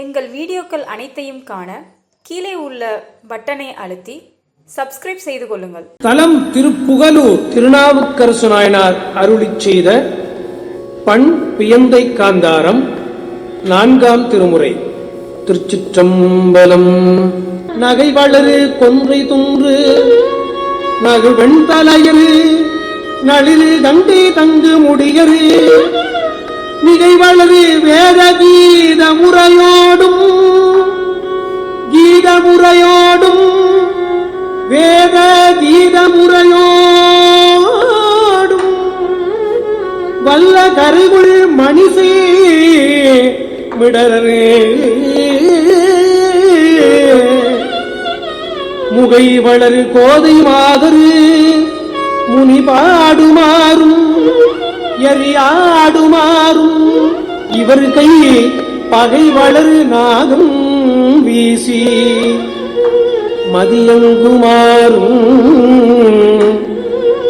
எங்கள் வீடியோக்கள் அனைத்தையும் காண கீழே உள்ள பட்டனை அழுத்தி சப்ஸ்கிரைப் செய்து கொள்ளுங்கள். தலம் திருப்புகலூர் திருநாவுக்கரசு நாயனார் அருளிச் செய்த பண் பியந்தை காந்தாரம் நான்காம் திருமுறை. திருச்சிற்றம்பலம். நகை வளரு கொன்றை துன்று நகு வெண்தலையரு நளிரு தண்டை தங்கு முடியரு. மிகை வளரு வேத கீத முறையோடும் கீத முறையோடும் வேத கீத முறையோடும் வல்ல கருகுள் மணிசே விடரே முகை வளரு கோதை மாதரு முனி எறியாடுமாறும் இவர் கை பகை வளர் நாகம் வீசி. மதியங்குமாறும்.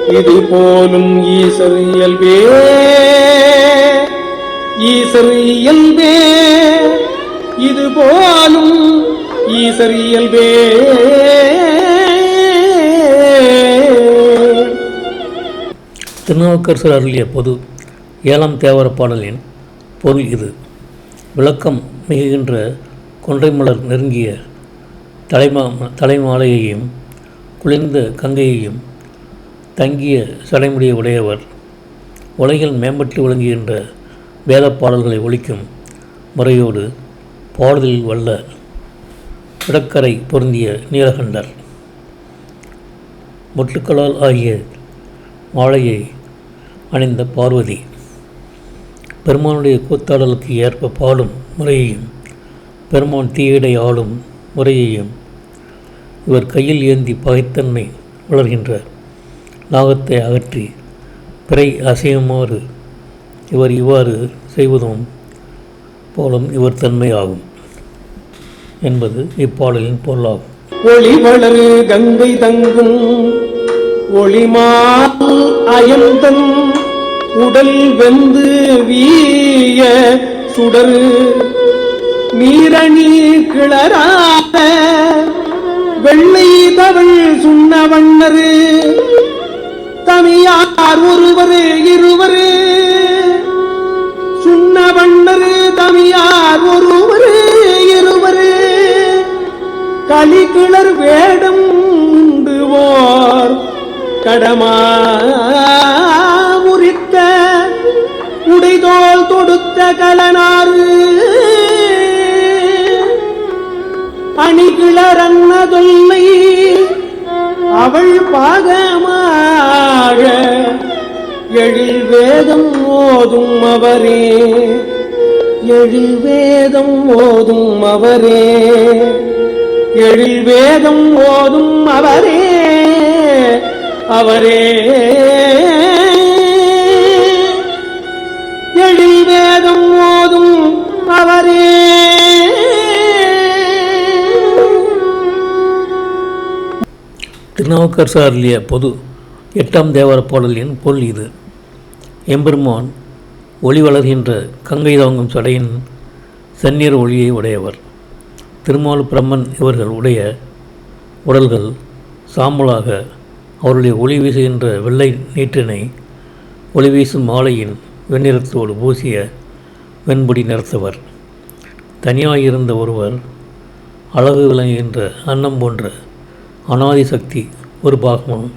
இது போலும் ஈசர் இயல்பே. ஈசர் இயல்பே. இது போலும் ஈசர் இயல்பே. திருநாவுக்கரசர் அருளிய பொது ஏழாம் தேவர பாடலின் பொருள் இது. விளக்கம் மிகுகின்ற கொன்றைமலர் நெருங்கிய தலைமா தலைமாலையையும் குளிர்ந்த கங்கையையும் தங்கிய சடைமுடிய உடையவர் உலகில் மேம்பட்டு விளங்குகின்ற வேத பாடல்களை ஒழிக்கும் முறையோடு பாடலில் வல்ல இடக்கரை பொருந்திய நீலகண்டர். முட்டுக்களால் ஆகிய மாலையை அணிந்த பார்வதி. பெருமானுடைய கூத்தாடலுக்கு ஏற்ப பாடும் முறையையும் பெருமான் தீயடை ஆளும் முறையையும் இவர் கையில் ஏந்தி பகைத்தன்மை வளர்கின்ற நாகத்தை அகற்றி பிறை அசையுமாறு இவர் இவ்வாறு செய்வதும் போலும் இவர் தன்மை ஆகும் என்பது இப்பாடலின் பொருளாகும். ஒளி வளரு கங்கை தங்கும் ஒளிமால் அயந்தன் உடல் வெந்து வீய சுடரு. நீரணி கிளராத வெள்ளை தவள் சுண்ண வண்ணரு. தமியார் ஒருவரு இருவரு சுண்ண வண்ணரு. கடமா முறித்த உடைதோல் தொடுத்த கலனாறு. அணிகிளர் அன்னதொல்லை அவள் பாகமாக எழில் வேதம் ஓதும் அவரே. எழில் வேதம் ஓதும் அவரே. எழில் வேதம் ஓதும் அவரே. அவரே. எழில் வேதம் ஓதும் அவரே. திருநாவுக்கரசர் அருளிய பொது எட்டாம் தேவர பாடலின் பொருள் இது. எம்பெருமான் ஒளி வளர்கின்ற கங்கை தாங்கும் சடையின் செந்நீர் ஒளியை உடையவர். திருமால் பிரம்மன் இவர்கள் உடைய உடல்கள் சாம்பலாக அவருடைய ஒளி வீசுகின்ற வெள்ளை நீற்றினை ஒளி வீசும் மாலையின் வெண்ணிறத்தோடு பூசிய வெண்பொடி நிறத்தவர். தனியாயிருந்த ஒருவர் அழகு விளங்குகின்ற அன்னம் போன்ற அனாதி சக்தி ஒரு பாகமும்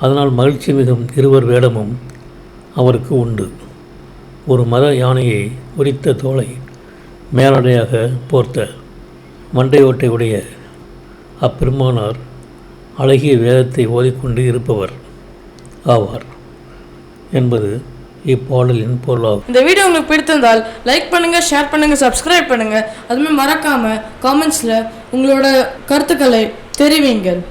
அதனால் மகிழ்ச்சி மிகும் இருவர் வேடமும் அவருக்கு உண்டு. ஒரு மத யானையை உரித்த தோலை மேலடையாக போர்த்த மண்டையோட்டை உடைய அப்பெருமானார் அழகிய வேதத்தை ஓதிக்கொண்டு இருப்பவர் ஆவார் என்பது இப்பாடலின் பொருளாகும். இந்த வீடியோ உங்களுக்கு பிடித்திருந்தால் லைக் பண்ணுங்க ஷேர் பண்ணுங்க சப்ஸ்கிரைப் பண்ணுங்க. அதுமாதிரி மறக்காம காமெண்ட்ஸில் உங்களோட கருத்துக்களை தெரிவிங்கள்.